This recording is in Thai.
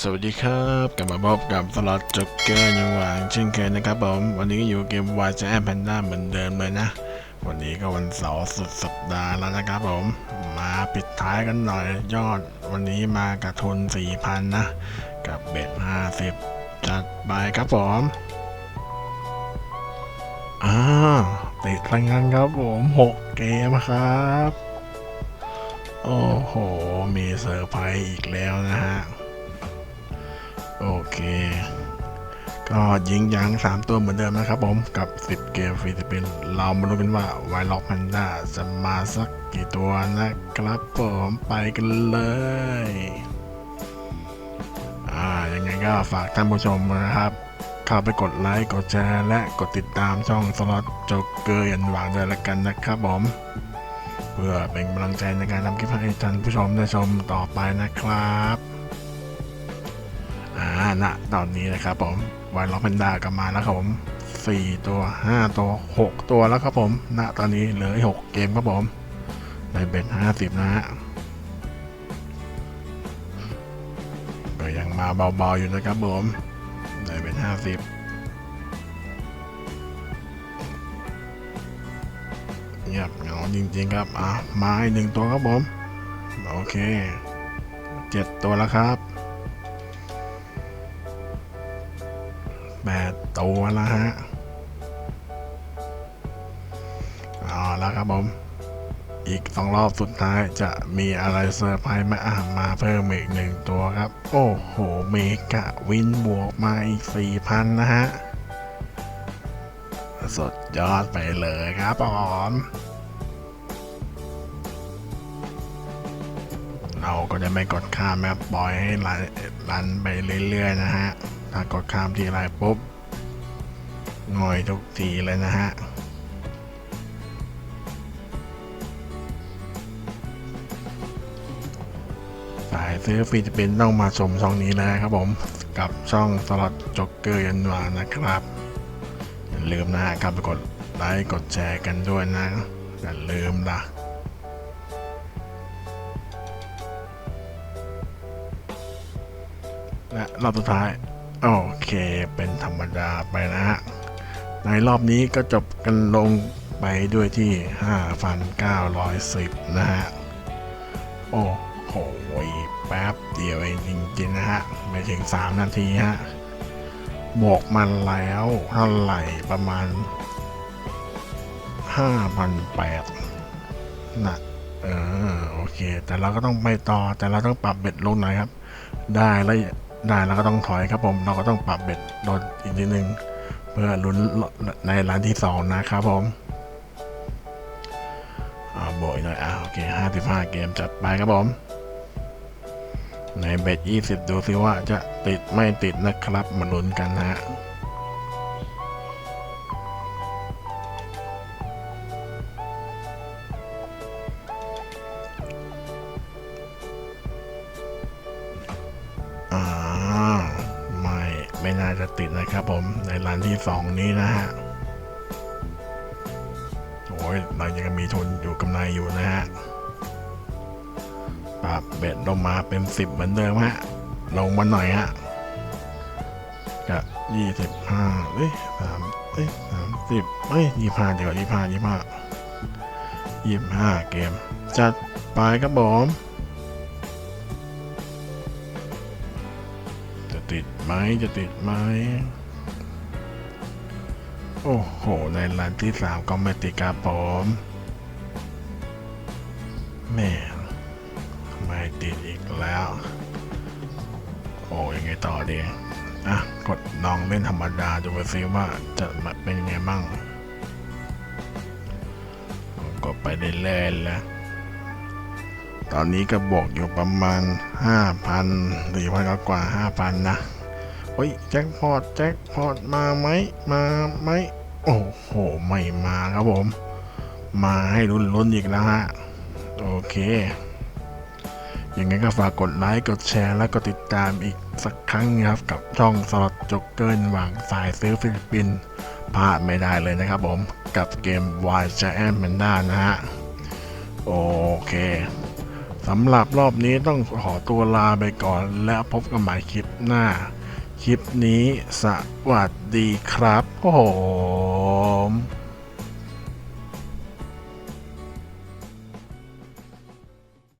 สวัสดีครับกลับมาพบกับสล็อตจ็อกเกอร์ยังหวางเช่นเคยนะครับผม วันนี้ก็อยู่เกมวายแอมแพนด้าเหมือนเดิมเลยนะ วันนี้ก็วันเสาร์สุดสัปดาห์แล้วนะครับผม มาปิดท้ายกันหน่อยยอด วันนี้มากับทุน 4,000 นะ กับเบ็ด50 จัดไปครับผมอ่าติดรายงานครับผม 6 เกมครับ โอ้โห มีเซอร์ไพรส์อีกแล้วนะฮะ โอเค ก็ยิงยาง3ตัวเหมือนเดิมนะครับผม กับ 10 เกมฟรีสปินเรามาดูกันว่าไวล็อกแพนด้าจะมาสักกี่ตัวนะครับผมไปกันเลยอ่ายังไงก็ฝากท่านผู้ชมนะครับเข้าไปกดไลค์ กดแชร์ และกดติดตามช่องสล็อตโจ๊กเกอร์ยันหวางด้วยละกันนะครับผม เพื่อเป็นกำลังใจในการทำคลิปให้ท่านผู้ชมได้ชมต่อไปนะครับ อ่าณตอนนี้นะครับผมวล็อกแพนด้ากับมาแล้วครับผมสี่ตัวห้าตัวหกตัวแล้วครับผมณตอนนี้เหลือหกเกมครับผมในเบ็ดห้าสิบนะฮะก็ยังมาเบาๆอยู่นะครับผมในเบ็ดห้าสิบเงียบเหงาจริงๆครับ อะ มาอีกหนึ่งตัวครับผม โอเคเจ็ดตัวแล้วครับ แปดตัวแล้วฮะเอาแล้วครับผม อีกสองรอบสุดท้ายจะมีอะไรเซอร์ไพรส์มาอะมาเพิ่มอีกหนึ่งตัวครับ โอ้โห เมกะวินบวกมาอีกสี่พันนะฮะ สดยอดไปเลยครับผม เราก็จะไม่กดข้ามแบบปล่อยให้รันรันไปเรื่อยๆนะฮะ ถ้ากดข้ามทีไรปุ๊บหน่อยทุกทีเลยนะฮะสายซื้อฟรีจะเป็นต้องมาชมช่องนี้นะครับผมกับช่องสล็อตจ็อกเกอร์ยันวานะครับ อย่าลืมนะฮะครับไปกดไลค์กดแชร์กันด้วยนะ อย่าลืมนะ และรอบสุดท้าย โอเค เป็นธรรมดาไปนะฮะ ในรอบนี้ก็จบกันลงไปด้วยที่ 5,910 นะฮะ โอ้โหแป๊บเดียวเองจริงๆนะฮะ ไม่ถึง 3 นาทีฮะ บวกมันแล้วเท่าไหร่ประมาณ 5,800นะเออ โอเค แต่เราก็ต้องไปต่อแต่เราต้องปรับเบ็ดลงหน่อยครับ ได้แล้ว ได้แล้วก็ต้องถอยครับผม เราก็ต้องปรับเบ็ดลดอีกนิดนึง เพื่อลุ้นในร้านที่สองนะครับผมอ่าโบยหน่อยอะโอเค55เกมจัดไปครับผม ในเบ็ด20ดูซิว่าจะติดไม่ติดนะครับมาลุ้นกันนะฮะ น่าจะติดนะครับผมในร้านที่สองนี้นะฮะโอ้ยเรายังมีทุนอยู่กำไรอยู่นะฮะปรับเบ็ดลงมาเป็นสิบเหมือนเดิมฮะลงมาหน่อยฮะกับยี่สิบห้าเอ้ยสามเอ้ยสามสิบเอ้ยยี่ห้าเดี๋ยวยี่ห้ายี่ห้ายี่ห้าเกม จัดไปครับผม ติดไหมจะติดไหมโอ้โห ในร้านที่สามก็ไม่ติดครับผมแม่ไม่ติดอีกแล้ว โอ้ยังไงต่อดีอะ กดลองเล่นธรรมดาดูไปซิว่าจะเป็นยังไงบ้าง กดไปเรื่อยๆแล้ว ตอนนี้ก็บวกอยู่ประมาณ 5,000หรือพันกว่า 5,000 นะเฮ้ยแจ็คพอตแจ็คพอตมาไหมมาไหมโอ้โห ไม่มาครับผม มาให้ลุ้นๆอีกแล้วฮะ โอเค ยังไงก็ฝากกดไลค์ กดแชร์และกดติดตามอีกสักครั้งนะครับ กับช่องสล็อตจ็อกเกอร์หวังสายซื้อฟิลิปปินส์พลาดไม่ได้เลยนะครับผม กับเกม Wild Giant Panda นะฮะ โอเค สำหรับรอบนี้ต้องขอตัวลาไปก่อน แล้วพบกันใหม่คลิปหน้า คลิปนี้สวัสดีครับผม